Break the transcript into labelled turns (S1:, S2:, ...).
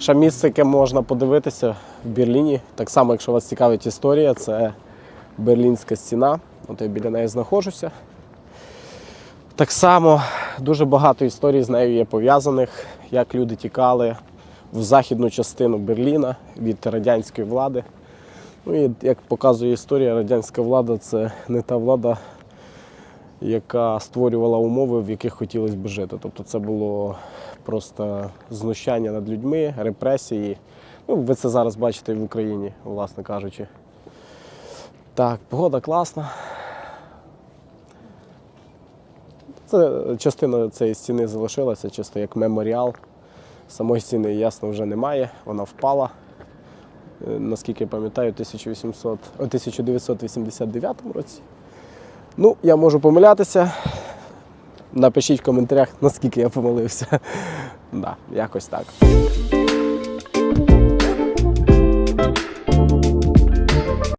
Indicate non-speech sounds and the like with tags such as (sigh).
S1: Ще місце, яке можна подивитися в Берліні. Так само, якщо вас цікавить історія, це Берлінська стіна. От я біля неї знаходжуся. Так само дуже багато історій з нею є пов'язаних, як люди тікали в західну частину Берліна від радянської влади. Ну і як показує історія, радянська влада це не та влада, яка створювала умови, в яких хотілося б жити. Тобто це було просто знущання над людьми, репресії. Ну, ви це зараз бачите в Україні, власне кажучи. Так, погода класна. Це частина цієї стіни залишилася, чисто як меморіал. Самої стіни, ясно, вже немає, вона впала. Е, Наскільки я пам'ятаю, 1800, 1989 році. Ну, я можу помилятися. Напишіть в коментарях, наскільки я помилився. (laughs) Да, якось так.